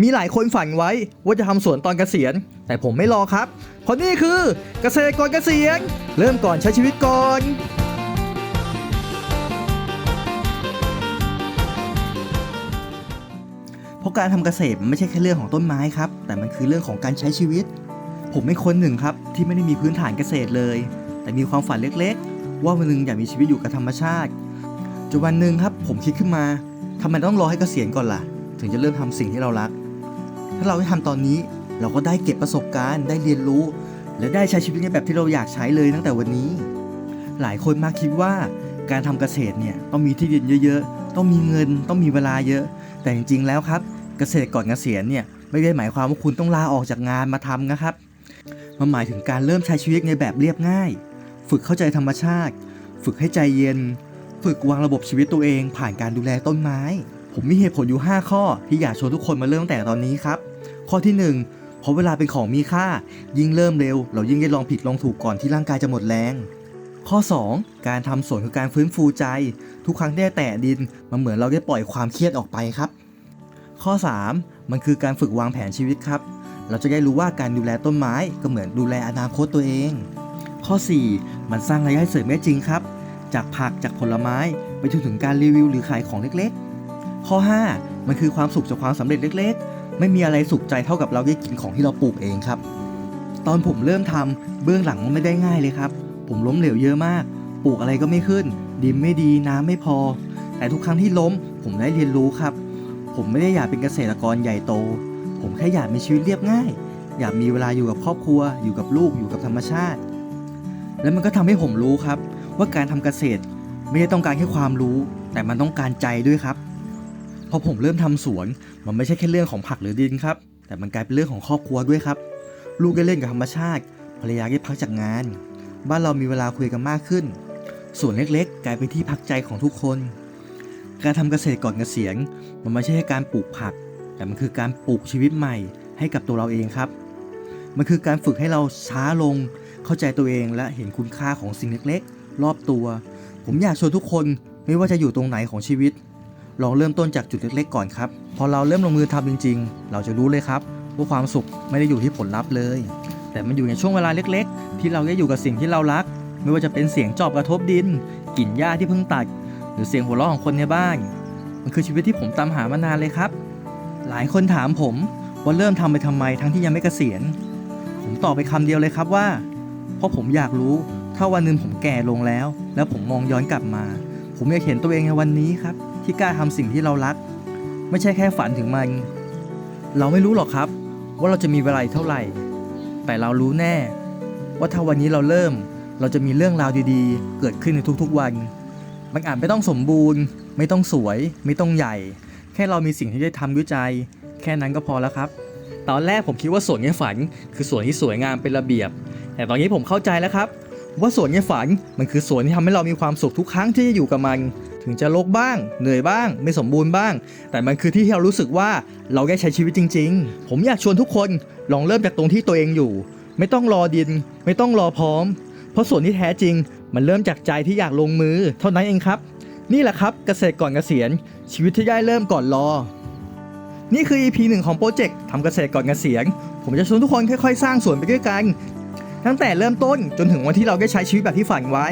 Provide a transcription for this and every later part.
มีหลายคนฝันไว้ว่าจะทำสวนตอนเกษียณ แต่ผมไม่รอครับ เพราะนี่คือเกษตรก่อนเกษียณ เริ่มก่อนใช้ชีวิตก่อนเพราะการทำเกษตรไม่ใช่แค่เรื่องของต้นไม้ครับ แต่มันคือเรื่องของการใช้ชีวิต ผมเป็นคนหนึ่งครับที่ไม่ได้มีพื้นฐานเกษตรเลย แต่มีความฝันเล็กๆ ว่าวันหนึ่งอยากมีชีวิตอยู่กับธรรมชาติจนวันหนึ่งครับผมคิดขึ้นมาทำไมต้องรอให้เกษียณก่อนล่ะ ถึงจะเริ่มทำสิ่งที่เรารัก ถ้าเราได้ทำตอนนี้ เราก็ได้เก็บประสบการณ์ได้เรียนรู้ และได้ใช้ชีวิตในแบบที่เราอยากใช้เลยตั้งแต่วันนี้ หลายคนมาคิดว่าการทำเกษตรเนี่ยต้องมีที่ดินเยอะๆ ต้องมีเงินต้องมีเวลาเยอะ แต่จริงๆแล้วครับ เกษตรก่อนเกษียณเนี่ยไม่ได้หมายความว่าคุณต้องลาออกจากงานมาทำนะครับมันหมายถึงการเริ่มใช้ชีวิตในแบบเรียบง่าย ฝึกเข้าใจธรรมชาติ ฝึกให้ใจเย็น ฝึกวางระบบชีวิตตัวเอง ผ่านการดูแลต้นไม้ ผมมีเหตุผลอยู่ 5 ข้อที่อยากชวนทุกคนมาเริ่มตั้งแต่ตอนนี้ครับ ข้อที่ 1 เพราะเวลาเป็นของมีค่า ยิ่งเริ่มเร็ว เรายิ่งได้ลองผิดลองถูกก่อนที่ร่างกายจะหมดแรง ข้อ 2 การทำสวนคือการฟื้นฟูใจ ทุกครั้งที่ได้แตะดิน มันเหมือนเราได้ปล่อยความเครียดออกไปครับ ข้อ 3 มันคือการฝึกวางแผนชีวิตครับ เราจะได้รู้ว่าการดูแลต้นไม้ก็เหมือนดูแลอนาคตตัวเอง ข้อ 4 มันสร้างรายได้เสริมได้จริงครับ จากผักจากผลไม้ไปจนถึงการรีวิวหรือขายของเล็ก ๆ ข้อ 5 มันคือความสุขจากความสำเร็จเล็ก ๆ ไม่มีอะไรสุขใจเท่ากับเราได้กินของที่เราปลูกเองครับ ตอนผมเริ่มทำเบื้องหลังมันไม่ได้ง่ายเลยครับ ผมล้มเหลวเยอะมาก ปลูกอะไรก็ไม่ขึ้น ดินไม่ดีน้ำไม่พอ แต่ทุกครั้งที่ล้ม ผมได้เรียนรู้ครับ ผมไม่ได้อยากเป็นเกษตรกรใหญ่โต ผมแค่อยากมีชีวิตเรียบง่าย อยากมีเวลาอยู่กับครอบครัว อยู่กับลูกอยู่กับธรรมชาติ และมันก็ทำให้ผมรู้ครับ ว่าการทำเกษตร ไม่ได้ต้องการแค่ความรู้ แต่มันต้องการใจด้วยครับ พอผมเริ่มทำสวน มันไม่ใช่แค่เรื่องของผักหรือดินครับ แต่มันกลายเป็นเรื่องของครอบครัวด้วยครับ ลูกได้เล่นกับธรรมชาติ ภรรยาได้พักจากงาน บ้านเรามีเวลาคุยกันมากขึ้น ส่วนเล็กๆ กลายเป็นที่พักใจของทุกคน การทำเกษตรก่อนเกษียณมันไม่ใช่แค่การปลูกผัก แต่มันคือการปลูกชีวิตใหม่ให้กับตัวเราเองครับ มันคือการฝึกให้เราช้าลง เข้าใจตัวเองและเห็นคุณค่าของสิ่งเล็กๆ รอบตัว ผมอยากชวนทุกคนไม่ว่าจะอยู่ตรงไหนของชีวิต ลองเริ่มต้นจากจุดเล็กๆก่อนครับ พอเราเริ่มลงมือทำจริง ๆ เราจะรู้เลยครับว่าความสุขไม่ได้อยู่ที่ผลลัพธ์เลย แต่มันอยู่ในช่วงเวลาเล็ก ๆ ที่เราได้อยู่กับสิ่งที่เรารัก ไม่ว่าจะเป็นเสียงจอบกระทบดินกลิ่นหญ้าที่เพิ่งตัด หรือเสียงหัวเราะของคนในบ้าน มันคือชีวิตที่ผมตามหามานานเลยครับ หลายคนถามผมว่าเริ่มทำไปทำไมทั้งที่ยังไม่เกษียณ ผมตอบไปคำเดียวเลยครับว่า เพราะผมอยากรู้ถ้าวันหนึ่งผมแก่ลงแล้ว แล้วผมมองย้อนกลับมา ผมอยากเห็นตัวเองในวันนี้ครับ ที่กล้าทำสิ่งที่เรารัก ไม่ใช่แค่ฝันถึงมัน เราไม่รู้หรอกครับ ว่าเราจะมีเวลาเท่าไหร่ แต่เรารู้แน่ ว่าถ้าวันนี้เราเริ่ม เราจะมีเรื่องราวดีๆ เกิดขึ้นในทุกๆวัน มันอาจไม่ต้องสมบูรณ์ ไม่ต้องสวย ไม่ต้องใหญ่ แค่เรามีสิ่งที่ได้ทำด้วยใจ แค่นั้นก็พอแล้วครับ ตอนแรกผมคิดว่าสวนในฝัน คือสวนที่สวยงามเป็นระเบียบ แต่ตอนนี้ผมเข้าใจแล้วครับว่าสวนในฝันมันคือสวนที่ทำให้เรามีความสุขทุกครั้งที่จะอยู่กับมัน ถึงจะรกบ้าง เหนื่อยบ้าง ไม่สมบูรณ์บ้าง แต่มันคือที่ที่เรารู้สึกว่าเราได้ใช้ชีวิตจริง ๆ ผมอยากชวนทุกคนลองเริ่มจากตรงที่ตัวเองอยู่ ไม่ต้องรอดิน ไม่ต้องรอพร้อม เพราะส่วนที่แท้จริง มันเริ่มจากใจที่อยากลงมือ เท่านั้นเองครับ นี่แหละครับเกษตรก่อนเกษียณ ชีวิตที่ได้เริ่มก่อนรอ นี่คือ EP หนึ่งของโปรเจกต์ทำเกษตรก่อนเกษียณผมจะชวนทุกคนค่อยๆ สร้างสวนไปด้วยกัน ตั้งแต่เริ่มต้นจนถึงวันที่เราได้ใช้ชีวิตแบบที่ฝันไว้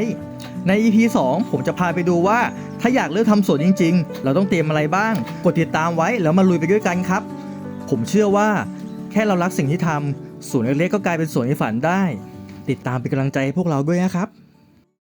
ใน EP 2 ผมจะพาไปดูว่า ถ้าอยากเลือกทำสวนจริง ๆ เราต้องเตรียมอะไรบ้าง กดติดตามไว้แล้วมาลุยไปด้วยกันครับ ผมเชื่อว่า แค่เรารักสิ่งที่ทำสวนเล็กๆก็กลายเป็นสวนในฝันได้ ติดตามเป็นกำลังใจให้พวกเราด้วยนะครับ